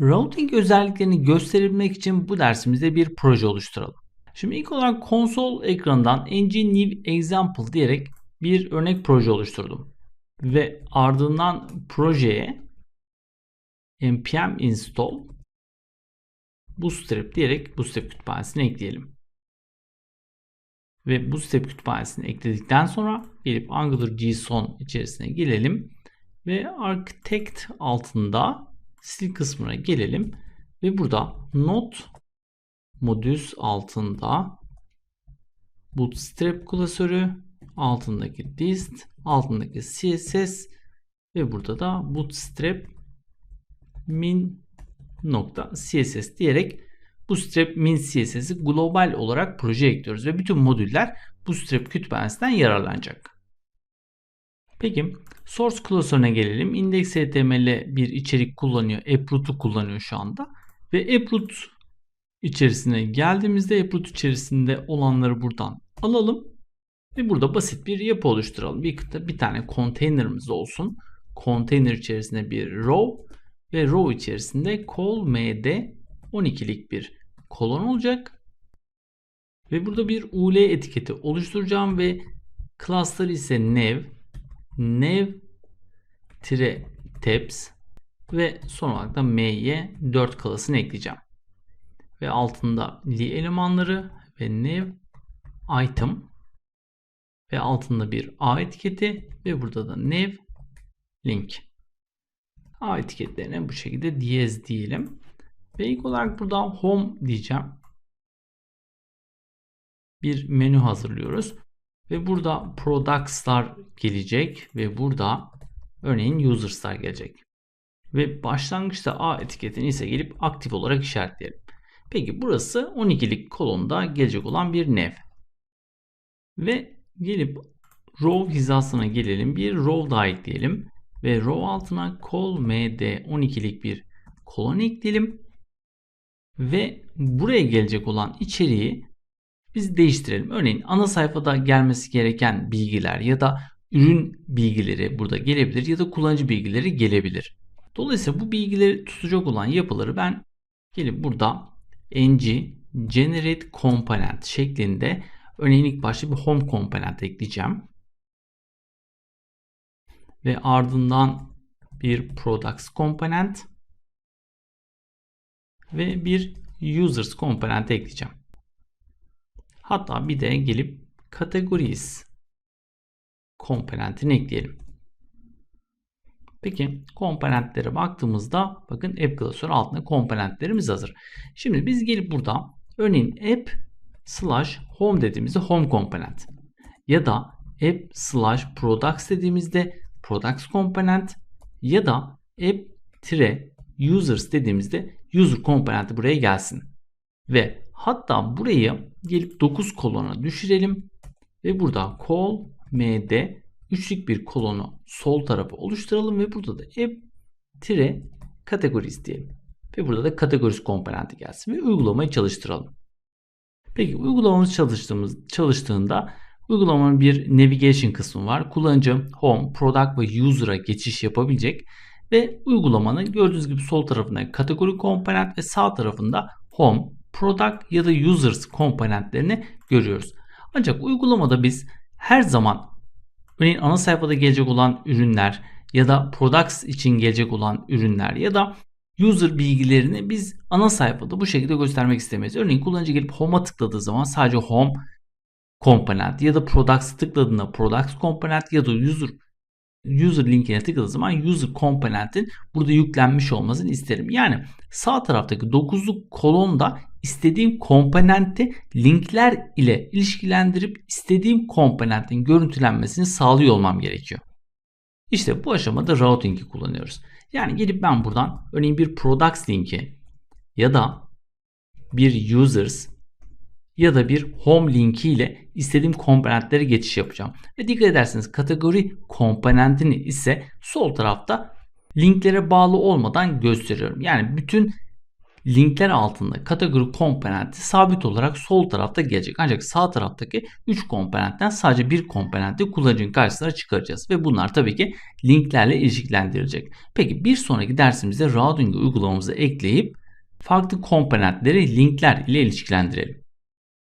Routing özelliklerini gösterebilmek için bu dersimizde bir proje oluşturalım. Şimdi ilk olarak konsol ekranından ng new example diyerek bir örnek proje oluşturdum. Ve ardından projeye npm install bootstrap diyerek bootstrap kütüphanesini ekleyelim. Ve bootstrap kütüphanesini ekledikten sonra gelip Angular JSON içerisine gelelim ve architect altında stil kısmına gelelim ve burada node modüs altında bootstrap klasörü altındaki dist altındaki css ve burada da bootstrap min nokta css diyerek bootstrap min css'i global olarak proje ekliyoruz ve bütün modüller bootstrap kütüphanesinden yararlanacak. Peki source klasörüne gelelim. Index.html bir içerik kullanıyor. AppRoot'u kullanıyor şu anda. Ve AppRoot içerisine geldiğimizde AppRoot içerisinde olanları buradan alalım. Ve burada basit bir yapı oluşturalım. Bir, bir tane container'ımız olsun. Container içerisinde bir row ve row içerisinde call md 12'lik bir kolon olacak. Ve burada bir ul etiketi oluşturacağım ve cluster ise nev nev tire tabs ve son olarak da m'ye 4 klasını ekleyeceğim. Ve altında li elemanları ve nev item ve altında bir a etiketi ve burada da nev link. A etiketlerine bu şekilde diyez diyelim. Ve ilk olarak burada home diyeceğim. Bir menü hazırlıyoruz. Ve burada products'lar gelecek ve burada örneğin users'lar gelecek. Ve başlangıçta A etiketini ise gelip aktif olarak işaretleyelim. Peki burası 12'lik kolonda gelecek olan bir nev. Ve gelip row hizasına gelelim. Bir row daha ekleyelim. Ve row altına call md 12'lik bir kolon ekleyelim. Ve buraya gelecek olan içeriği biz değiştirelim. Örneğin ana sayfada gelmesi gereken bilgiler ya da ürün bilgileri burada gelebilir ya da kullanıcı bilgileri gelebilir. Dolayısıyla bu bilgileri tutacak olan yapıları ben gelip burada ng generate component şeklinde örneğin ilk başta bir home component ekleyeceğim. Ve ardından bir products component ve bir users component ekleyeceğim. Hatta bir de gelip categories komponentini ekleyelim. Peki komponentlere baktığımızda bakın app klasörü altında komponentlerimiz hazır. Şimdi biz gelip burada örneğin app slash home dediğimizde home komponent ya da app slash products dediğimizde products komponent ya da app tire users dediğimizde user komponenti buraya gelsin. Ve hatta burayı gelip 9 kolona düşürelim ve burada call md üçlük bir kolonu sol tarafı oluşturalım ve burada da app tire categories diyelim. Ve burada da categories komponenti gelsin ve uygulamayı çalıştıralım. Peki uygulamamız çalıştığımız çalıştığında uygulamanın bir navigation kısmı var. Kullanıcı home, product ve user'a geçiş yapabilecek ve uygulamanın gördüğünüz gibi sol tarafında kategori komponent ve sağ tarafında home, product ya da users komponentlerini görüyoruz. Ancak uygulamada biz her zaman örneğin ana sayfada gelecek olan ürünler ya da products için gelecek olan ürünler ya da user bilgilerini biz ana sayfada bu şekilde göstermek istemeyiz. Örneğin kullanıcı gelip home'a tıkladığı zaman sadece home komponent ya da products tıkladığında products komponent ya da user user linkine tıkladığı zaman user komponentin burada yüklenmiş olmasını isterim. Yani sağ taraftaki 9'luk kolonda istediğim komponenti linkler ile ilişkilendirip istediğim komponentin görüntülenmesini sağlıyor olmam gerekiyor. İşte bu aşamada routing'i kullanıyoruz. Yani gelip ben buradan örneğin bir products linki ya da bir users ya da bir home linki ile istediğim komponentlere geçiş yapacağım. Ve dikkat ederseniz kategori komponentini ise sol tarafta linklere bağlı olmadan gösteriyorum. Yani bütün linkler altında kategori komponenti sabit olarak sol tarafta gelecek. Ancak sağ taraftaki 3 komponentten sadece bir komponenti kullanıcının karşısına çıkaracağız. Ve bunlar tabii ki linklerle ilişkilendirilecek. Peki bir sonraki dersimizde routing uygulamamızı ekleyip farklı komponentleri linkler ile ilişkilendirelim.